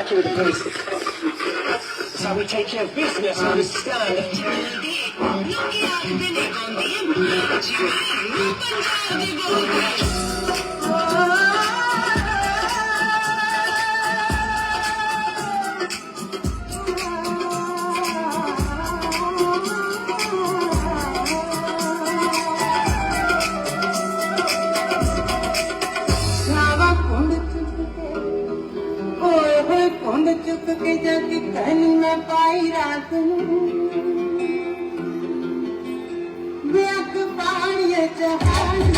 back here to the police. That's we take care of business, understand? ਜਗ ਜਗ ਕਨ ਮੈਂ ਪਾਈ ਰਾਤ ਨੂੰ। ਵਿਅਕ ਪਾਣੀ ਜਹਾਨ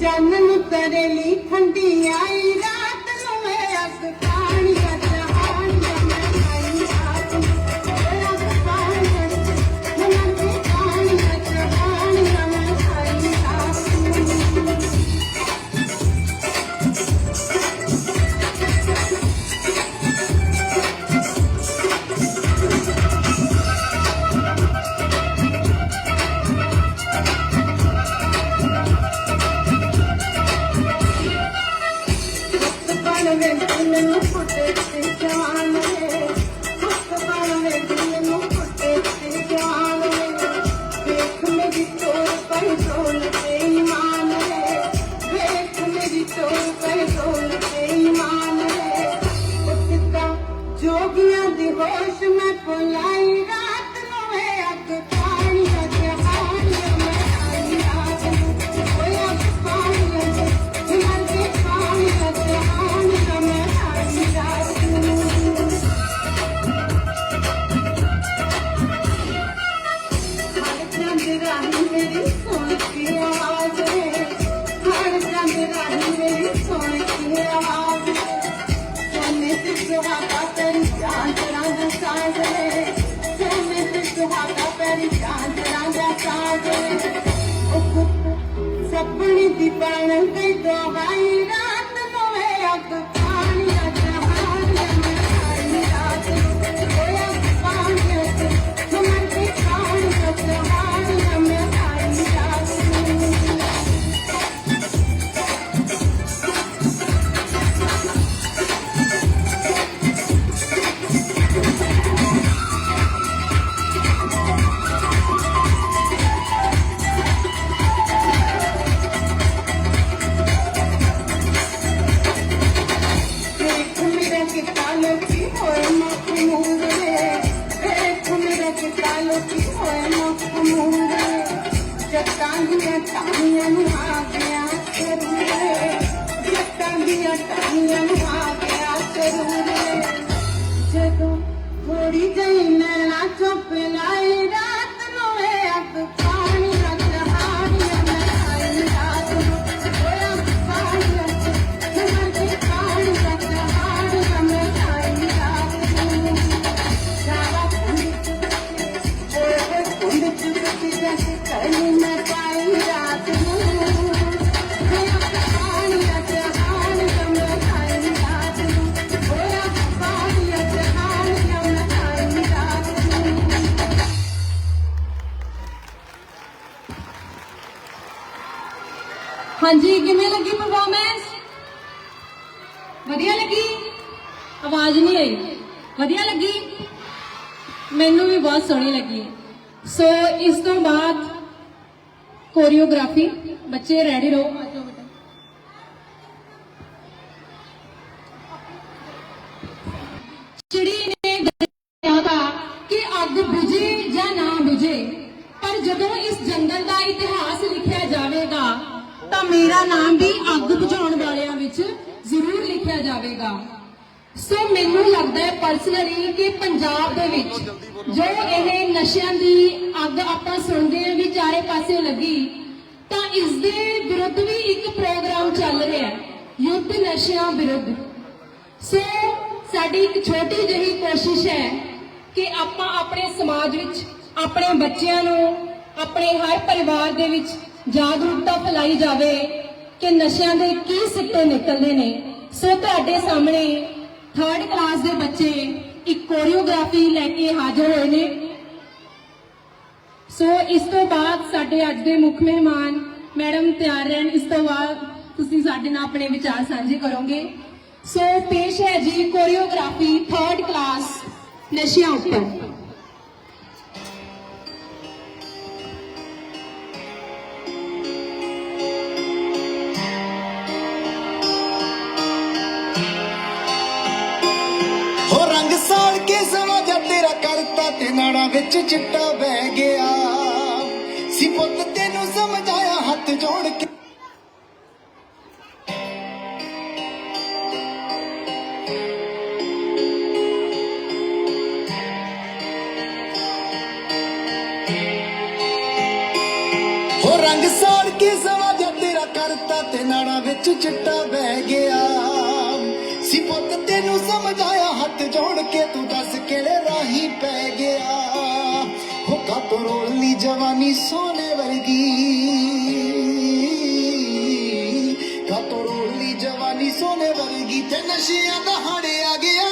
ਚੰਨ ਨੂੰ ਤੇਰੇ ਲਈ ਠੰਡੀ ਆਈ ਰਾ Don't you. Thank you. ਜਦੋਂ ਥੋੜੀ ਜਈ ਨੈਣਾ ਚੁੱਪ ਲਾਇਦਾ ਹਾਂਜੀ, ਕਿਵੇਂ ਲੱਗੀ ਪਰਫਾਰਮੈਂਸ ਵਧੀਆ ਲੱਗੀ? ਆਵਾਜ਼ ਨਹੀਂ ਆਈ। ਵਧੀਆ ਲੱਗੀ? ਮੈਨੂੰ ਵੀ ਬਹੁਤ ਸੋਹਣੀ ਲੱਗੀ। ਸੋ ਇਸ ਤੋਂ ਬਾਅਦ ਕੋਰੀਓਗ੍ਰਾਫੀ ਬੱਚੇ ਰੈਡੀ ਰਹੋ। ਤਾਂ ਮੇਰਾ ਨਾਮ ਵੀ ਅੱਗ ਬੁਝਾਉਣ ਵਾਲਿਆਂ ਵਿੱਚ ਜ਼ਰੂਰ ਲਿਖਿਆ ਜਾਵੇਗਾ। ਸੋ ਮੈਨੂੰ ਲੱਗਦਾ ਹੈ ਪਰਸਨਲੀ ਕਿ ਪੰਜਾਬ ਦੇ ਵਿੱਚ ਜੋ ਇਹ ਨਸ਼ਿਆਂ ਦੀ ਅੱਗ ਆਪਾਂ ਸੁਣਦੇ ਹਾਂ ਵੀ ਚਾਰੇ ਪਾਸੇ ਲੱਗੀ, ਤਾਂ ਇਸ ਦੇ ਵਿਰੁੱਧ ਵੀ ਇੱਕ ਪ੍ਰੋਗਰਾਮ ਚੱਲ ਰਿਹਾ ਹੈ, ਯੁੱਧ ਨਸ਼ਿਆਂ ਵਿਰੁੱਧ। ਸੋ ਸਾਡੀ ਇੱਕ ਛੋਟੀ ਜਿਹੀ ਕੋਸ਼ਿਸ਼ ਹੈ ਕਿ ਆਪਾਂ ਆਪਣੇ ਸਮਾਜ ਵਿੱਚ, ਆਪਣੇ ਬੱਚਿਆਂ ਨੂੰ, ਆਪਣੇ ਹਰ ਪਰਿਵਾਰ ਦੇ ਵਿੱਚ ਜਾਗਰੂਕਤਾ ਫੈਲਾਈ ਜਾਵੇ ਕਿ ਨਸ਼ਿਆਂ ਦੇ ਕੀ ਸਿੱਟੇ ਨਿਕਲਦੇ ਨੇ। ਸੋ ਤੁਹਾਡੇ ਸਾਹਮਣੇ ਥਰਡ ਕਲਾਸ ਦੇ ਬੱਚੇ ਇੱਕ ਕੋਰੀਓਗ੍ਰਾਫੀ ਲੈ ਕੇ ਹਾਜ਼ਰ ਹੋਏ ਨੇ। ਸੋ ਇਸ ਤੋਂ ਬਾਅਦ ਸਾਡੇ ਅੱਜ ਦੇ ਮੁੱਖ ਮਹਿਮਾਨ, ਮੈਡਮ ਤਿਆਰ ਰਹਿਣ, ਇਸ ਤੋਂ ਬਾਅਦ ਤੁਸੀਂ ਸਾਡੇ ਨਾਲ ਆਪਣੇ ਵਿਚਾਰ ਸਾਂਝੇ ਕਰੋਗੇ। ਸੋ ਪੇਸ਼ ਹੈ ਜੀ ਕੋਰੀਓਗ੍ਰਾਫੀ ਥਰਡ ਕਲਾਸ ਨਸ਼ਿਆਂ ਉੱਪਰ। ਵਿੱਚ ਚਿੱਟਾ ਬਹਿ ਗਿਆ। ਸੀ ਪੁੱਤ ਤੈਨੂੰ ਸਮਝਾਇਆ ਹੱਥ ਜੋੜ ਕੇ। ਹੋ ਰੰਗ ਸਾੜ ਕੇ ਸਵਾ ਜਾ ਤੇਰਾ ਕਰਤਾ ਤੇ ਨਾੜਾਂ ਵਿੱਚ ਚਿੱਟਾ ਬਹਿ ਗਿਆ। ਸੀ ਪੁੱਤ ਤੈਨੂੰ ਸਮਝਾਇਆ ਹੱਥ ਜੋੜ ਕੇ ਤੂੰ ਦੱਸ ਕਿਹੜੇ ਰਾਹੀ ਪੈ ਗਿਆ। ਜਵਾਨੀ ਸੋਨੇ ਵਰਗੀ ਕਾਤੋਂ ਰੋਲੀ ਜਵਾਨੀ ਸੋਨੇ ਵਰਗੀ ਤੇ ਨਸ਼ਿਆਂ ਦਾ ਆ ਗਿਆ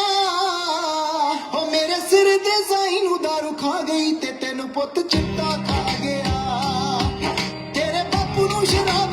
ਹੋ ਮੇਰੇ ਸਿਰ ਤੇ ਸਾਈ ਨੂੰ ਦਾਰੂ ਖਾ ਗਈ ਤੇ ਤੈਨੂੰ ਪੁੱਤ ਚਿੱਟਾ ਖਾ ਗਿਆ ਤੇਰੇ ਬਾਪੂ ਨੂੰ ਸ਼ਰਾਬ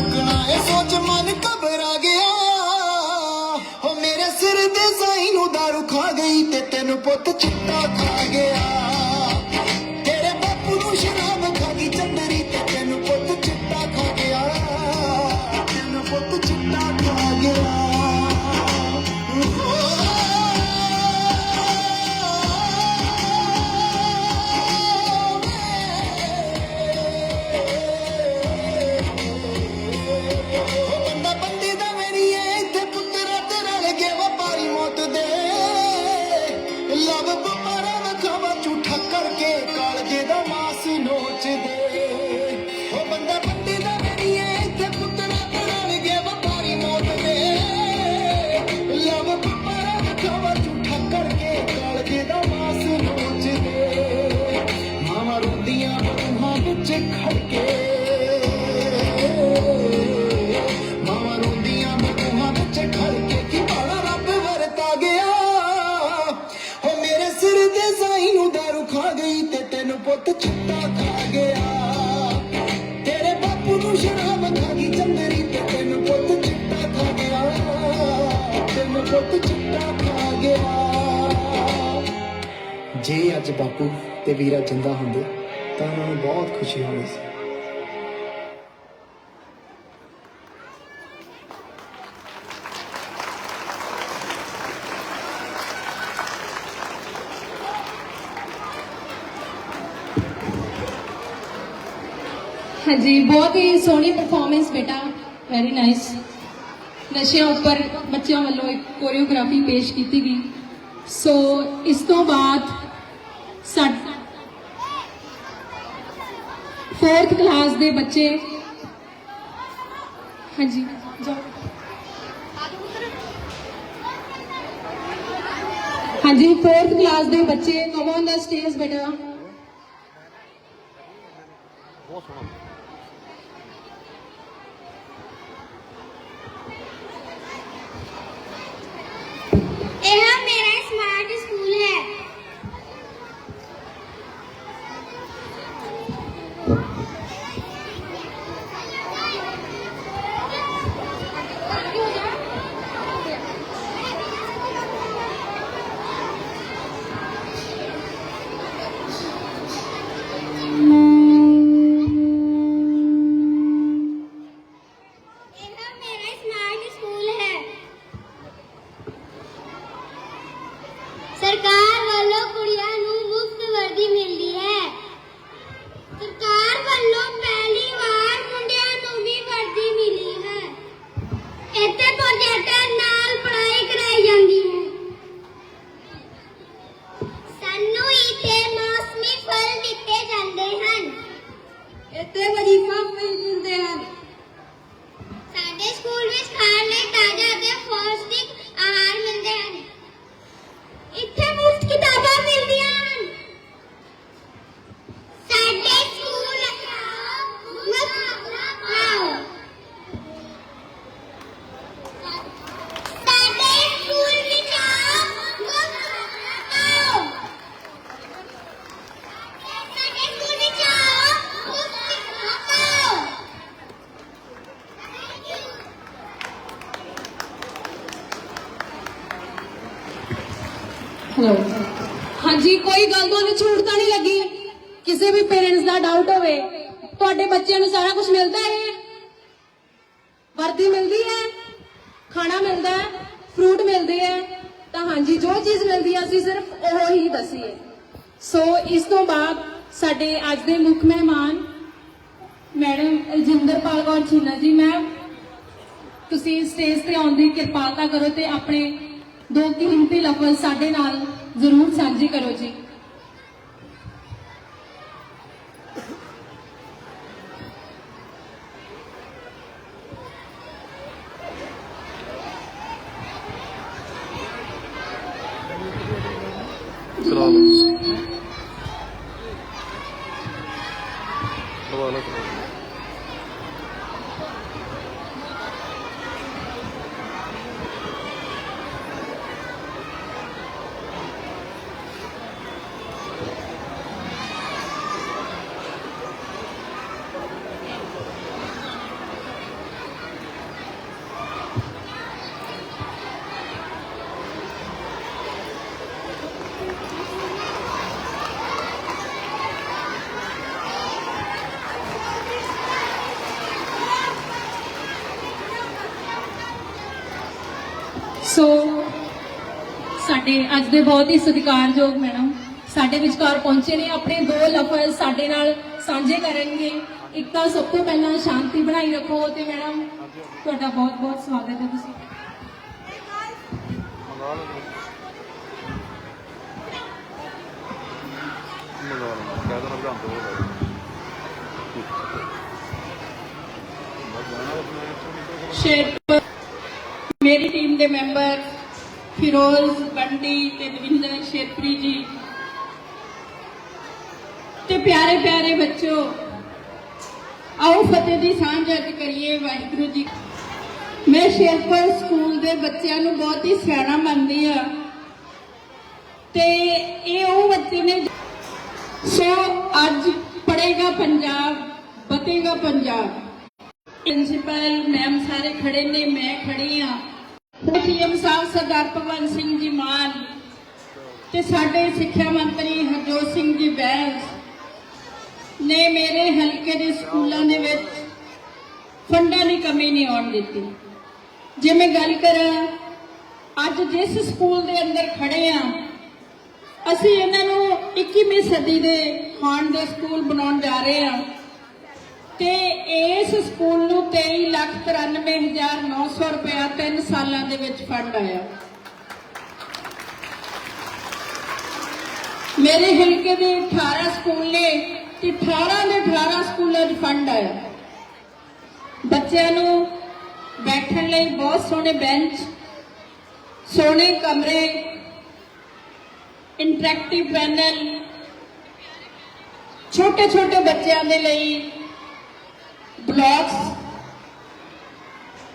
ਕੱਜ ਚੁੱਕਣਾ ਸੋਚ ਮਨ ਘਬਰਾ ਗਿਆ। ਹੋ ਮੇਰੇ ਸਿਰ ਦੇ ਸਾਈ ਨੂੰ ਦਾਰੂ ਖਾ ਗਈ ਤੇ ਤੈਨੂੰ ਪੁੱਤ ਚਿੱਟਾ ਖਾ ਗਿਆ। ਤੈਨੂੰ ਚਿੱਟਾ ਖਾ ਗਿਆ। ਜੇ ਅੱਜ ਬਾਪੂ ਤੇ ਵੀਰਾ ਜਿੰਦਾ ਹੁੰਦੇ, ਤਾਂ ਉਹਨਾਂ ਨੂੰ ਬਹੁਤ ਖੁਸ਼ੀ ਹੋਣੀ ਸੀ। ਹਾਂਜੀ, ਬਹੁਤ ਹੀ ਸੋਹਣੀ ਪਰਫਾਰਮੈਂਸ ਬੇਟਾ। ਵੈਰੀ ਨਾਈਸ ਨਸ਼ਿਆਂ ਉੱਪਰ ਬੱਚਿਆਂ ਵੱਲੋਂ ਇੱਕ ਕੋਰੀਓਗ੍ਰਾਫੀ ਪੇਸ਼ ਕੀਤੀ ਗਈ। ਸੋ ਇਸ ਤੋਂ ਬਾਅਦ ਸਾਡ ਫੋਰਥ ਕਲਾਸ ਦੇ ਬੱਚੇ ਹਾਂਜੀ, ਜਾਓ। ਹਾਂਜੀ ਫੋਰਥ ਕਲਾਸ ਦੇ ਬੱਚੇ ਕਮ ਔਨ ਦਾ ਸਟੇਜ ਬੇਟਾ। ਤੇ ਕਰ ਦਿੱਤੇ ਜਾਂਦੇ ਹਨ। ਇੱਥੇ ਵਜ਼ੀਫਾ ਮਿਲਦੇ ਹਨ। ਹੈਲੋ ਹਾਂਜੀ, ਕੋਈ ਗੱਲ ਤੁਹਾਨੂੰ ਝੂਠ ਤਾਂ ਨਹੀਂ ਲੱਗੀ? ਕਿਸੇ ਵੀ ਪੇਰੈਂਟਸ ਦਾ ਡਾਊਟ ਹੋਵੇ, ਤੁਹਾਡੇ ਬੱਚਿਆਂ ਨੂੰ ਸਾਰਾ ਕੁਝ ਮਿਲਦਾ ਹੈ? ਵਰਦੀ ਮਿਲਦੀ ਹੈ? ਖਾਣਾ ਮਿਲਦਾ ਹੈ? ਫਰੂਟ ਮਿਲਦੇ ਹੈ? ਤਾਂ ਹਾਂਜੀ, ਜੋ ਚੀਜ਼ ਮਿਲਦੀ ਹੈ, ਅਸੀਂ ਸਿਰਫ ਉਹ ਹੀ ਦੱਸੀਏ। ਸੋ ਇਸ ਤੋਂ ਬਾਅਦ ਸਾਡੇ ਅੱਜ ਦੇ ਮੁੱਖ ਮਹਿਮਾਨ ਮੈਡਮ ਅਲਜਿੰਦਰਪਾਲ ਕੌਰ ਛੀਨਾ ਜੀ ਮੈਮ ਤੁਸੀਂ ਸਟੇਜ ਤੇ ਆਉਣ ਦੀ ਕਿਰਪਾਲਤਾ ਕਰੋ ਤੇ ਆਪਣੇ ਦੋ ਕੀਮਤੀ ਲਫ਼ਜ਼ ਸਾਡੇ ਨਾਲ ਜ਼ਰੂਰ ਸਾਂਝੇ ਕਰੋ ਜੀ। ਕਰਾ ਲਓ ਸੋ ਸਾਡੇ ਅੱਜ ਦੇ ਬਹੁਤ ਹੀ ਸਤਿਕਾਰਯੋਗ ਮੈਡਮ ਸਾਡੇ ਵਿਚਕਾਰ ਪਹੁੰਚੇ ਨੇ, ਆਪਣੇ ਦੋ ਲਫ਼ਜ਼ ਸਾਡੇ ਨਾਲ ਸਾਂਝੇ ਕਰਨਗੇ। ਇੱਕ ਤਾਂ ਸਭ ਤੋਂ ਪਹਿਲਾਂ ਸ਼ਾਂਤੀ ਬਣਾਈ ਰੱਖੋ ਤੇ ਮੈਡਮ, ਤੁਹਾਡਾ ਬਹੁਤ ਬਹੁਤ ਸਵਾਗਤ ਹੈ ਤੁਸੀਂ। ਸ਼ੇਰ ਦੇ ਮੈਂਬਰ ਫਿਰੋਜ਼ ਬੰਡੀ ਤੇ ਦਵਿੰਦਰ ਸ਼ੇਰਪੁਰੀ ਜੀ। ਤੇ ਪਿਆਰੇ ਪਿਆਰੇ ਬੱਚੋ, ਆਓ ਫਤਿਹ ਦੀ ਸਾਂਝ ਅੱਜ ਕਰੀਏ ਵਾਹਿਗੁਰੂ ਜੀ। ਮੈਂ ਸ਼ੇਰਪੁਰ ਸਕੂਲ ਦੇ ਬੱਚਿਆਂ ਨੂੰ ਬਹੁਤ ਹੀ ਸਿਆਣਾ ਮੰਨਦੀ ਆ। ਤੇ ਇਹ ਉਹ ਬੱਚੇ ਨੇ ਸੋ ਅੱਜ ਪੜੇਗਾ ਪੰਜਾਬ, ਬਤੇਗਾ ਪੰਜਾਬ। ਪ੍ਰਿੰਸੀਪਲ ਮੈਮ ਸਾਰੇ ਖੜੇ ਨੇ, ਮੈਂ ਖੜੀ ਆ। ਸੀਐਮ ਸਾਹਿਬ ਸਰਦਾਰ ਭਗਵੰਤ ਸਿੰਘ ਜੀ ਮਾਨ ਤੇ ਸਾਡੇ ਸਿੱਖਿਆ ਮੰਤਰੀ ਹਰਜੋਤ ਸਿੰਘ ਜੀ ਬੈਂਸ ਨੇ ਮੇਰੇ ਹਲਕੇ ਦੇ ਸਕੂਲਾਂ ਦੇ ਵਿੱਚ ਫੰਡਾਂ ਦੀ ਕਮੀ ਨਹੀਂ ਆਉਣ ਦਿੱਤੀ। ਜੇ ਮੈਂ ਗੱਲ ਕਰਾਂ, ਅੱਜ ਜਿਸ ਸਕੂਲ ਦੇ ਅੰਦਰ ਖੜੇ ਆ, ਅਸੀਂ ਇਹਨਾਂ ਨੂੰ 21ਵੀਂ ਸਦੀ ਦੇ ਖਾਨ ਦੇ ਸਕੂਲ ਬਣਾਉਣ ਜਾ ਰਹੇ ਆ। ਤੇ ਇਸ ਸਕੂਲ ਨੂੰ 23 ਲੱਖ 93900 ਰੁਪਇਆ 3 ਸਾਲਾਂ ਦੇ ਵਿੱਚ ਫੰਡ ਆਇਆ। ਮੇਰੇ ਹਲਕੇ ਦੇ 18 ਸਕੂਲ ਨੇ ਤੇ 18 ਦੇ 18 ਸਕੂਲਾਂ 'ਚ ਫੰਡ ਆਇਆ। ਬੱਚਿਆਂ ਨੂੰ ਬੈਠਣ ਲਈ ਬਹੁਤ ਸੋਹਣੇ ਬੈਂਚ, ਸੋਹਣੇ ਕਮਰੇ ਇੰਟਰੈਕਟਿਵ ਪੈਨਲ ਛੋਟੇ ਛੋਟੇ ਬੱਚਿਆਂ ਦੇ ਲਈ ਬਲੌਗਸ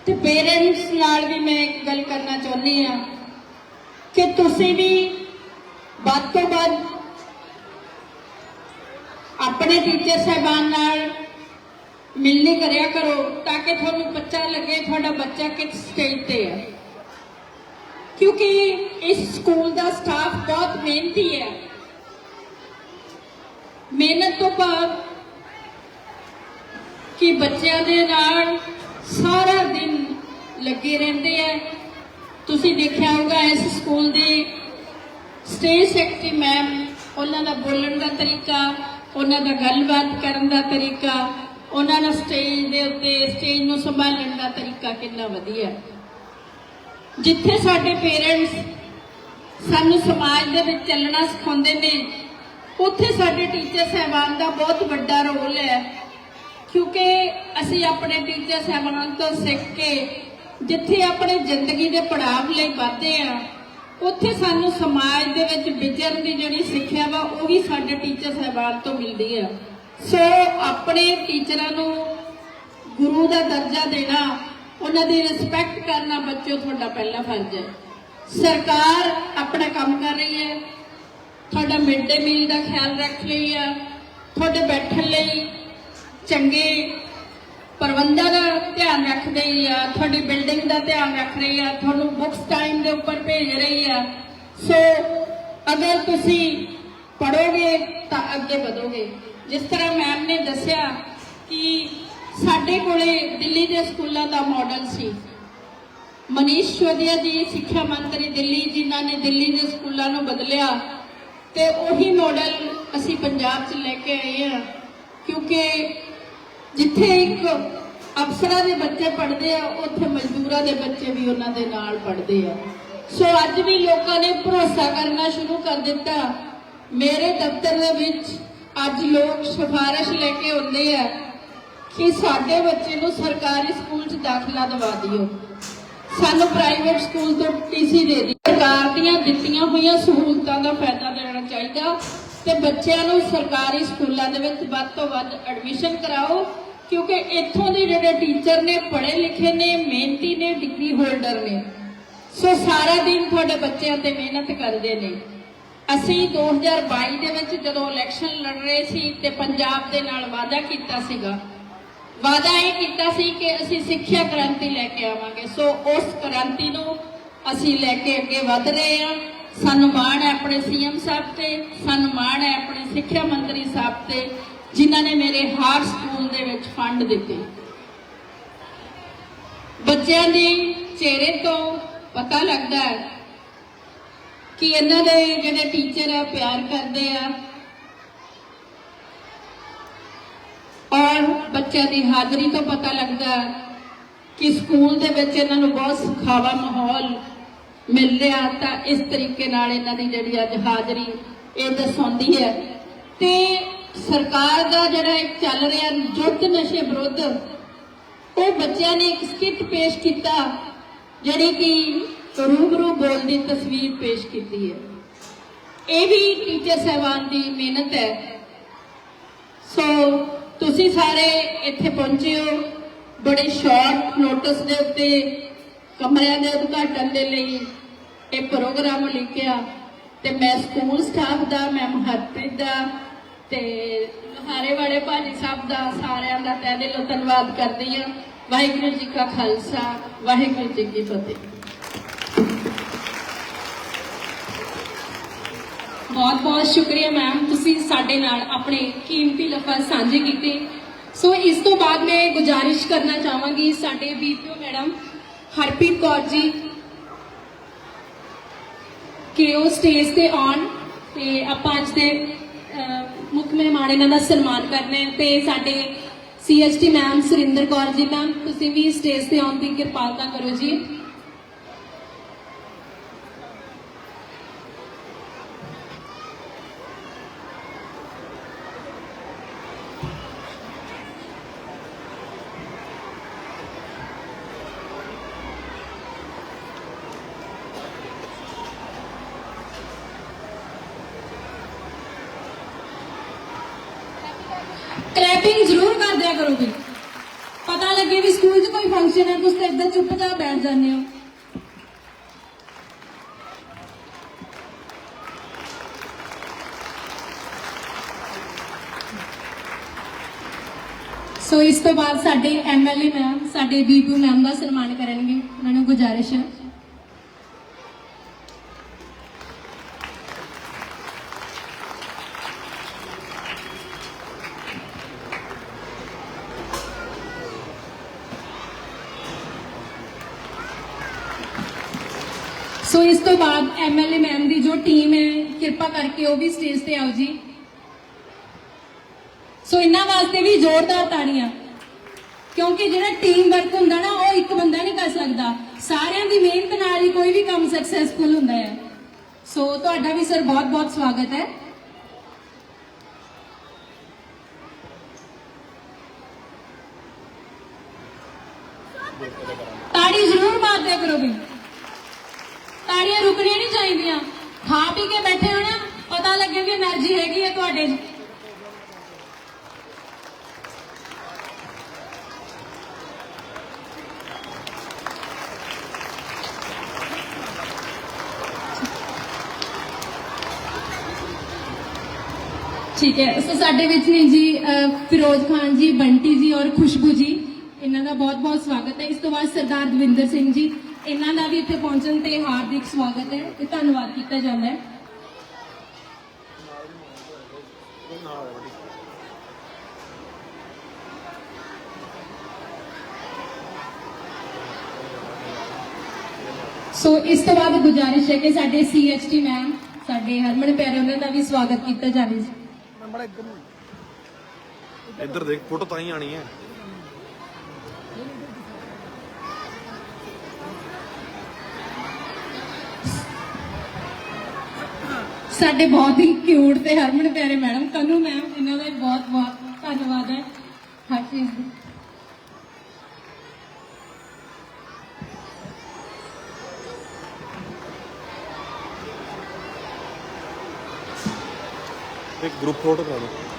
ਤੇ ਪੇਰੈਂਟਸ ਨਾਲ ਵੀ ਮੈਂ ਇੱਕ ਗੱਲ ਕਰਨਾ ਚਾਹੁੰਦੀ ਆ ਕਿ ਤੁਸੀਂ ਵੀ ਵੱਧ ਤੋਂ ਵੱਧ ਆਪਣੇ ਟੀਚਰ ਸਾਹਿਬਾਨ ਨਾਲ ਮਿਲਣੀ ਕਰਿਆ ਕਰੋ ਤਾਂ ਕਿ ਤੁਹਾਨੂੰ ਪਤਾ ਲੱਗੇ ਤੁਹਾਡਾ ਬੱਚਾ ਕਿਸ ਸਟੇਜ ਤੇ ਹੈ। ਕਿਉਂਕਿ ਇਸ ਸਕੂਲ ਦਾ ਸਟਾਫ ਬਹੁਤ ਮਿਹਨਤੀ ਹੈ। ਮਿਹਨਤ ਤੋਂ ਬਾਅਦ ਕਿ ਬੱਚਿਆਂ ਦੇ ਨਾਲ ਸਾਰਾ ਦਿਨ ਲੱਗੇ ਰਹਿੰਦੇ ਆ। ਤੁਸੀਂ ਦੇਖਿਆ ਹੋਊਗਾ ਇਸ ਸਕੂਲ ਦੀ ਸਟੇਜ ਸੈਕਟਰੀ ਮੈਮ ਉਹਨਾਂ ਦਾ ਬੋਲਣ ਦਾ ਤਰੀਕਾ, ਉਹਨਾਂ ਦਾ ਗੱਲਬਾਤ ਕਰਨ ਦਾ ਤਰੀਕਾ, ਉਹਨਾਂ ਦਾ ਸਟੇਜ ਦੇ ਉੱਤੇ ਸਟੇਜ ਨੂੰ ਸੰਭਾਲਣ ਦਾ ਤਰੀਕਾ ਕਿੰਨਾ ਵਧੀਆ। ਜਿੱਥੇ ਸਾਡੇ ਪੇਰੈਂਟਸ ਸਾਨੂੰ ਸਮਾਜ ਦੇ ਵਿੱਚ ਚੱਲਣਾ ਸਿਖਾਉਂਦੇ ਨੇ, ਉੱਥੇ ਸਾਡੇ ਟੀਚਰ ਸਹਿਬਾਨ ਦਾ ਬਹੁਤ ਵੱਡਾ ਰੋਲ ਹੈ। ਅਸੀਂ ਆਪਣੇ ਟੀਚਰ ਸਾਹਿਬਾਨ ਤੋਂ ਸਿੱਖ ਕੇ ਜਿੱਥੇ ਆਪਣੇ ਜ਼ਿੰਦਗੀ ਦੇ ਪੜਾਅ ਲਈ ਵਧਦੇ ਆ, ਉੱਥੇ ਸਾਨੂੰ ਸਮਾਜ ਦੇ ਵਿੱਚ ਵਿਚਰਨ ਦੀ ਜਿਹੜੀ ਸਿੱਖਿਆ ਵਾ, ਉਹ ਵੀ ਸਾਡੇ ਟੀਚਰ ਸਾਹਿਬਾਨ ਤੋਂ ਮਿਲਦੀ ਆ। ਸੋ ਆਪਣੇ ਟੀਚਰਾਂ ਨੂੰ ਗੁਰੂ ਦਾ ਦਰਜਾ ਦੇਣਾ, ਉਹਨਾਂ ਦੀ ਰਿਸਪੈਕਟ ਕਰਨਾ ਬੱਚਿਓ, ਤੁਹਾਡਾ ਪਹਿਲਾ ਫਰਜ਼ ਹੈ। ਸਰਕਾਰ ਆਪਣਾ ਕੰਮ ਕਰ ਰਹੀ ਹੈ, ਤੁਹਾਡਾ ਮਿਡ ਡੇ ਮੀਲ ਦਾ ਖਿਆਲ ਰੱਖ ਰਹੀ ਆ, ਤੁਹਾਡੇ ਬੈਠਣ ਲਈ ਚੰਗੇ ਪ੍ਰਬੰਧਾਂ ਦਾ ਧਿਆਨ ਰੱਖ ਰਹੀ ਆ, ਤੁਹਾਡੀ ਬਿਲਡਿੰਗ ਦਾ ਧਿਆਨ ਰੱਖ ਰਹੀ ਆ, ਤੁਹਾਨੂੰ ਬੁੱਕਸ ਟਾਈਮ ਦੇ ਉੱਪਰ ਭੇਜ ਰਹੀ ਆ। ਸੋ ਅਗਰ ਤੁਸੀਂ ਪੜੋਗੇ ਤਾਂ ਅੱਗੇ ਵਧੋਗੇ। ਜਿਸ ਤਰ੍ਹਾਂ ਮੈਮ ਨੇ ਦੱਸਿਆ ਕਿ ਸਾਡੇ ਕੋਲੇ ਦਿੱਲੀ ਦੇ ਸਕੂਲਾਂ ਦਾ ਮਾਡਲ ਸੀ। ਮਨੀਸ਼ ਸ਼ੋਦੀਆ ਜੀ, ਸਿੱਖਿਆ ਮੰਤਰੀ ਦਿੱਲੀ, ਜਿਨ੍ਹਾਂ ਨੇ ਦਿੱਲੀ ਦੇ ਸਕੂਲਾਂ ਨੂੰ ਬਦਲਿਆ। ਤੇ ਉਹੀ ਮਾਡਲ ਅਸੀਂ ਪੰਜਾਬ 'ਚ ਲੈ ਕੇ ਆਏ ਆ। ਕਿਉਂਕਿ ਜਿੱਥੇ ਇੱਕ ਅਫਸਰਾਂ ਦੇ ਬੱਚੇ ਪੜਦੇ ਆ, ਉੱਥੇ ਮਜ਼ਦੂਰਾਂ ਦੇ ਬੱਚੇ ਵੀ ਉਹਨਾਂ ਦੇ ਨਾਲ ਪੜ੍ਹਦੇ ਆ। ਸੋ ਅੱਜ ਵੀ ਲੋਕਾਂ ਨੇ ਭਰੋਸਾ ਕਰਨਾ ਸ਼ੁਰੂ ਕਰ ਦਿੱਤਾ। ਮੇਰੇ ਦਫ਼ਤਰ ਦੇ ਵਿੱਚ ਅੱਜ ਲੋਕ ਸਿਫਾਰਿਸ਼ ਲੈ ਕੇ ਆਉਂਦੇ ਆ ਕਿ ਸਾਡੇ ਬੱਚੇ ਨੂੰ ਸਰਕਾਰੀ ਸਕੂਲ 'ਚ ਦਾਖਲਾ ਦਵਾ ਦਿਓ। ਸਾਨੂੰ ਪ੍ਰਾਈਵੇਟ ਸਕੂਲ ਤੋਂ ਟੀਸੀ ਦੇ ਦੀ ਸਰਕਾਰ ਦੀਆਂ ਦਿੱਤੀਆਂ ਹੋਈਆਂ ਸਹੂਲਤਾਂ ਦਾ ਫਾਇਦਾ ਲੈਣਾ ਚਾਹੀਦਾ ਤੇ ਬੱਚਿਆਂ ਨੂੰ ਸਰਕਾਰੀ ਸਕੂਲਾਂ ਦੇ ਵਿੱਚ ਵੱਧ ਤੋਂ ਵੱਧ ਐਡਮਿਸ਼ਨ ਕਰਾਓ। ਕਿਉਂਕਿ ਇੱਥੋਂ ਦੇ ਜਿਹੜੇ ਟੀਚਰ ਨੇ, ਪੜ੍ਹੇ ਲਿਖੇ ਨੇ, ਮਿਹਨਤੀ ਨੇ ਡਿਗਰੀ ਹੋਲਡਰ ਨੇ। ਸੋ ਸਾਰਾ ਦਿਨ ਤੁਹਾਡੇ ਬੱਚਿਆਂ ਤੇ ਮਿਹਨਤ ਕਰਦੇ ਨੇ। ਅਸੀਂ 2022 ਦੇ ਵਿੱਚ ਜਦੋਂ ਇਲੈਕਸ਼ਨ ਲੜ ਰਹੇ ਸੀ ਤੇ ਪੰਜਾਬ ਦੇ ਨਾਲ ਵਾਅਦਾ ਕੀਤਾ ਸੀਗਾ। ਵਾਅਦਾ ਇਹ ਕੀਤਾ ਸੀ ਕਿ ਅਸੀਂ ਸਿੱਖਿਆ ਕ੍ਰਾਂਤੀ ਲੈ ਕੇ ਆਵਾਂਗੇ। ਸੋ ਉਸ ਕ੍ਰਾਂਤੀ ਨੂੰ ਅਸੀਂ ਲੈ ਕੇ ਅੱਗੇ ਵਧ ਰਹੇ ਹਾਂ। ਸਾਨੂੰ ਮਾਣ ਹੈ ਆਪਣੇ ਸੀਐਮ ਸਾਹਿਬ ਤੇ ਸਾਨੂੰ ਮਾਣ ਹੈ ਆਪਣੇ ਸਿੱਖਿਆ ਮੰਤਰੀ ਸਾਹਿਬ ਤੇ। ਜਿਨ੍ਹਾਂ ਨੇ ਮੇਰੇ ਹਰ ਸਕੂਲ ਦੇ ਵਿੱਚ ਫੰਡ ਦਿੱਤੇ। ਬੱਚਿਆਂ ਦੇ ਚਿਹਰੇ ਤੋਂ ਪਤਾ ਲੱਗਦਾ ਹੈ ਕਿ ਇਹਨਾਂ ਦੇ ਜਿਹੜੇ ਟੀਚਰ ਆ, ਪਿਆਰ ਕਰਦੇ ਆ ਔਰ ਬੱਚਿਆਂ ਦੀ ਹਾਜ਼ਰੀ ਤੋਂ ਪਤਾ ਲੱਗਦਾ ਕਿ ਸਕੂਲ ਦੇ ਵਿੱਚ ਇਹਨਾਂ ਨੂੰ ਬਹੁਤ ਸੁਖਾਵਾ ਮਾਹੌਲ ਮਿਲ ਰਿਹਾ ਤਾਂ ਇਸ ਤਰੀਕੇ ਨਾਲ ਇਹਨਾਂ ਦੀ ਜਿਹੜੀ ਅੱਜ ਹਾਜ਼ਰੀ ਇਹ ਦਰਸਾਉਂਦੀ ਹੈ। ਤੇ ਸਰਕਾਰ ਦਾ ਜਿਹੜਾ ਇੱਕ ਚੱਲ ਰਿਹਾ ਜੁੱਧ ਨਸ਼ੇ ਵਿਰੁੱਧ, ਉਹ ਬੱਚਿਆਂ ਨੇ ਇੱਕ ਸਕਿੱਟ ਪੇਸ਼ ਕੀਤਾ, ਜਿਹੜੀ ਕਿ ਰੂਬਰੂ ਬੋਲ ਦੀ ਤਸਵੀਰ ਪੇਸ਼ ਕੀਤੀ ਹੈ। ਇਹ ਵੀ ਟੀਚਰ ਸਹਿਬਾਨ ਦੀ ਮਿਹਨਤ ਹੈ। ਸੋ ਤੁਸੀਂ ਸਾਰੇ ਇੱਥੇ ਪਹੁੰਚੇ ਹੋ। ਬੜੇ ਸ਼ਾਰਟ ਨੋਟਿਸ ਦੇ ਉੱਤੇ, ਕਮਰਿਆਂ ਦੇ ਉਦਘਾਟਨ ਦੇ ਲਈ ਇਹ ਪ੍ਰੋਗਰਾਮ ਲਿਖਿਆ। ਤੇ ਮੈਂ ਸਕੂਲ ਸਟਾਫ ਦਾ, ਮੈਂ ਹਰਪ੍ਰੀਤ ਦਾ ਤੇ ਲੋਹਾਰੇ ਵਾਲੇ ਭਾਜੀ ਸਾਹਿਬ ਦਾ ਸਾਰਿਆਂ ਦਾ ਤਹਿ ਦਿਲੋਂ ਧੰਨਵਾਦ ਕਰਦੀ ਹਾਂ। ਵਾਹਿਗੁਰੂ ਜੀ ਕਾ ਖਾਲਸਾ, ਵਾਹਿਗੁਰੂ ਜੀ ਕੀ ਫਤਿਹ। ਬਹੁਤ ਬਹੁਤ ਸ਼ੁਕਰੀਆ ਮੈਮ, ਤੁਸੀਂ ਸਾਡੇ ਨਾਲ ਆਪਣੇ ਕੀਮਤੀ ਲਫ਼ਜ਼ ਸਾਂਝੇ ਕੀਤੇ। ਸੋ ਇਸ ਤੋਂ ਬਾਅਦ ਮੈਂ ਗੁਜ਼ਾਰਿਸ਼ ਕਰਨਾ ਚਾਹਾਂਗੀ ਸਾਡੇ ਬੀਪੀਓ ਮੈਡਮ ਹਰਪ੍ਰੀਤ ਕੌਰ ਜੀ ਕਿ ਉਹ ਸਟੇਜ ਤੇ ਆਉਣ ਤੇ ਆਪਾਂ ਅੱਜ ਦੇ ਮੁੱਖ ਮਹਿਮਾਨ ਇਹਨਾਂ ਦਾ ਸਨਮਾਨ ਕਰਨਾ ਹੈ ਤੇ ਸਾਡੇ CST ma'am Surinder Kaur ji ma'am ਤੁਸੀਂ ਵੀ ਸਟੇਜ ਤੇ ਆਉਣ ਦੀ ਕਿਰਪਾਲਤਾ ਕਰੋ ਜੀ ਕਲੈਪਿੰਗ ਜ਼ਰੂਰ ਕਰ ਪਤਾ ਲੱਗੇ ਵੀ ਸਕੂਲ 'ਚ ਕੋਈ ਫੰਕਸ਼ਨ ਹੈ ਤੁਸੀਂ ਤਾਂ ਇੱਦਾਂ ਚੁੱਪਚਾਪ ਬੈਠ ਜਾਂਦੇ ਹੋ। ਸੋ ਇਸ ਤੋਂ ਬਾਅਦ ਸਾਡੇ ਐਮਐਲਏ ਮੈਮ ਸਾਡੇ ਬੀਬੂ ਮੈਮ ਦਾ ਸਨਮਾਨ ਕਰਨਗੇ। ਉਹਨਾਂ ਨੂੰ ਗੁਜ਼ਾਰਿਸ਼ ਹੈ ਸੋ ਇਸ ਤੋਂ ਬਾਅਦ ਐਮਐਲਏ ਮੈਮ ਦੀ ਜੋ ਟੀਮ ਹੈ, ਕਿਰਪਾ ਕਰਕੇ ਉਹ ਵੀ ਸਟੇਜ ਤੇ ਆਓ ਜੀ। ਸੋ ਇਹਨਾਂ ਵਾਸਤੇ ਵੀ ਜ਼ੋਰਦਾਰ ਤਾੜੀਆਂ। ਕਿਉਂਕਿ ਜਿਹੜਾ ਟੀਮ ਵਰਕ ਹੁੰਦਾ ਨਾ, ਉਹ ਇੱਕ ਬੰਦਾ ਨਹੀਂ ਕਰ ਸਕਦਾ। ਸਾਰਿਆਂ ਦੀ ਮਿਹਨਤ ਨਾਲ ਹੀ ਕੋਈ ਵੀ ਕੰਮ ਸਕਸੈਸਫੁਲ ਹੁੰਦਾ ਹੈ। ਸੋ ਤੁਹਾਡਾ ਵੀ ਸਰ ਬਹੁਤ ਬਹੁਤ ਸਵਾਗਤ ਹੈ ਤਾੜੀ ਜ਼ਰੂਰ ਮਾਰਦਿਆ ਕਰੋ ਵੀ ਤਾੜੀਆਂ ਰੁਕਣੀਆਂ ਨਹੀਂ ਚਾਹੀਦੀਆਂ ਖਾ ਪੀ ਕੇ ਬੈਠੇ ਹੋ ਨਾ ਪਤਾ ਲੱਗੇ ਕਿ એનર્ਜੀ ਹੈਗੀ ਹੈ ਤੁਹਾਡੇ ਠੀਕ ਹੈ, ਸੋ ਸਾਡੇ ਵਿੱਚ ਨੇ ਜੀ ਫਿਰੋਜ਼ ਖਾਨ ਜੀ, ਬੰਟੀ ਜੀ ਔਰ ਖੁਸ਼ਬੂ ਜੀ। ਇਹਨਾਂ ਦਾ ਬਹੁਤ ਬਹੁਤ ਸਵਾਗਤ ਹੈ। ਇਸ ਤੋਂ ਬਾਅਦ ਸਰਦਾਰ ਦਵਿੰਦਰ ਸਿੰਘ ਜੀ ਇਹਨਾਂ ਦਾ ਵੀ ਇੱਥੇ ਪਹੁੰਚਣ ਤੇ ਹਾਰਦਿਕ ਸਵਾਗਤ ਹੈ ਤੇ ਧੰਨਵਾਦ ਕੀਤਾ ਜਾਂਦਾ ਹੈ। ਸੋ ਇਸ ਤੋਂ ਬਾਅਦ ਗੁਜ਼ਾਰਿਸ਼ ਹੈ ਕਿ ਸਾਡੇ ਸੀਐਚਟੀ ਮੈਮ ਸਾਡੇ ਹਰਮਨ ਪਿਆਰੇ ਉਹਨਾਂ ਦਾ ਵੀ ਸਵਾਗਤ ਕੀਤਾ ਜਾਵੇ ਜੀ। ਇੱਧਰ ਦੇਖ, ਫੋਟੋ ਤਾਂ ਹੀ ਆਣੀ ਹੈ। ਸਾਡੇ ਬਹੁਤ ਹੀ ਕਿਊਟ ਤੇ ਹਰਮਨ ਪਿਆਰੇ ਮੈਡਮ ਕਨੂ ਮੈਮ ਇਹਨਾਂ ਦਾ ਬਹੁਤ ਬਹੁਤ ਧੰਨਵਾਦ ਹੈ ਹਰ ਚੀਜ਼ ਦੀ। ਇੱਕ ਗਰੁੱਪ ਫੋਟੋ ਕਰਾ ਲਓ